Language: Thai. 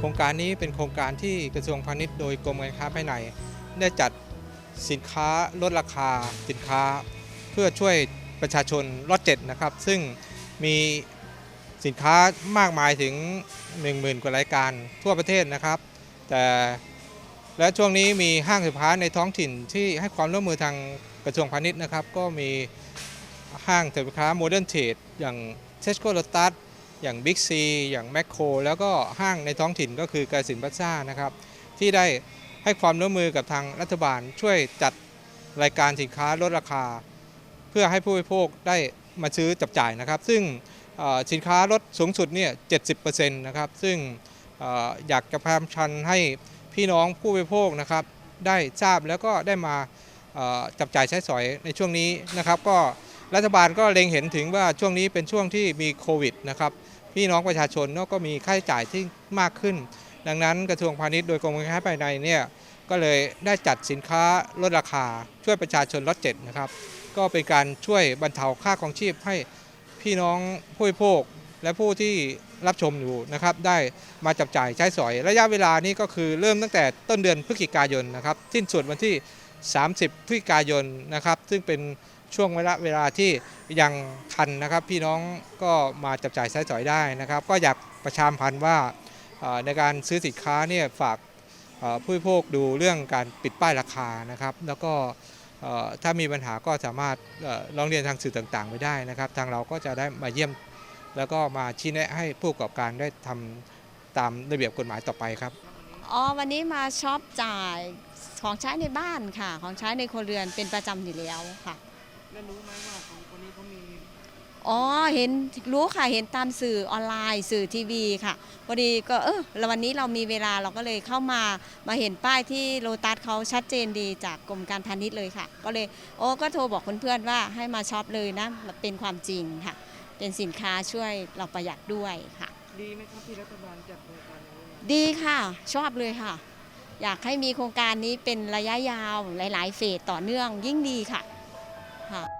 ครงการนี้เป็นโครงการที่กระทรวงพาณิชย์โดยกรมการค้าภายใน ได้จัดสินค้าลดราคาสินค้า เพื่อช่วยประชาชนรถเจ็ดนะครับ ซึ่งมีสินค้ามากมายถึง 10,000 กว่ารายการทั่วประเทศนะครับ แต่และช่วงนี้มีห้างสินค้าในท้องถิ่นที่ให้ความร่วมมือทางกระทรวงพาณิชย์นะครับ ก็มีห้างสินค้าโมเดิร์นเทรดอย่างเซสโกโ o ตัส อย่างบิ๊กซีอย่างแมคโครแล้วก็ห้างในท้องถิ่นก็คือกาสินพัซ่านะครับ ที่ได้ให้ความร่วมมือกับทางรัฐบาลช่วยจัดรายการสินค้าลดราคา เพื่อให้ผู้บริโภคได้มาซื้อจับจ่ายนะครับ ซึ่งสินค้าลดสูงสุดเนี่ย 70%นะครับ ซึ่งออยากจะพยายามชันให้พี่น้องผู้บริโภคนะครับ ได้ทราบแล้วก็ได้มาจับจ่ายใช้สอยในช่วงนี้นะครับ ก็ รัฐบาลก็เล็งเห็นถึงว่าช่วงนี้เป็นช่วงที่มีโควิดนะครับพี่น้องประชาชนก็มีค่าใช้จ่ายที่มากขึ้น ดังนั้นกระทรวงพาณิชย์โดยกรมการค้าภายในเนี่ยก็เลยได้จัดสินค้าลดราคา ช่วยประชาชนลดเจ็ดนะครับก็เป็นการช่วยบรรเทาค่าครองชีพให้พี่น้องผู้บริโภคและผู้ที่รับชมอยู่นะครับได้มาจับจ่ายใช้สอย ระยะเวลานี้ก็คือเริ่มตั้งแต่ต้นเดือนพฤศจิกายนนะครับสิ้นสุดวันที่ 30 พฤศจิกายนนะครับซึ่งเป็น ช่วงเวลาเวลาที่ยังทันนะครับ พี่น้องก็มาจับจ่ายใช้สอยได้นะครับ ก็อยากประชามพันธ์ว่าในการซื้อสินค้าเนี่ยฝากผู้บริโภคดูเรื่องการปิดป้ายราคานะครับ แล้วก็ถ้ามีปัญหาก็สามารถเอ่อร้องเรียนทางสื่อต่างๆไปได้นะครับ ทางเราก็จะได้มาเยี่ยม แล้วก็มาชี้แนะให้ผู้ประกอบการได้ทำตามระเบียบกฎหมายต่อไปครับอ๋อวันนี้มาช็อปจ่ายของใช้ในบ้านค่ะ ของใช้ในครัวเรือนเป็นประจำอยู่แล้วค่ะ แล้วรู้ไหมว่าของคนนี้เขามีอ๋อเห็นรู้ค่ะเห็นตามสื่อออนไลน์ สื่อทีวีค่ะพอดีก็เออแล้ววันนี้เรามีเวลาเราก็เลยเข้ามามาเห็นป้ายที่โลตัสเขาชัดเจนดีจากกรมการพาณิชย์เลยค่ะ ก็เลยโอ้ก็โทรบอกเพื่อนๆว่าให้มาช็อปเลยนะเป็นความจริงค่ะ เป็นสินค้าช่วยเราประหยัดด้วยค่ะ ดีไหมครับที่รัฐบาลจัดโครงการนี้ดีค่ะ ชอบเลยค่ะ อยากให้มีโครงการนี้เป็นระยะยาวหลาย ๆ เฟสต่อเนื่องยิ่งดีค่ะ ค่ะ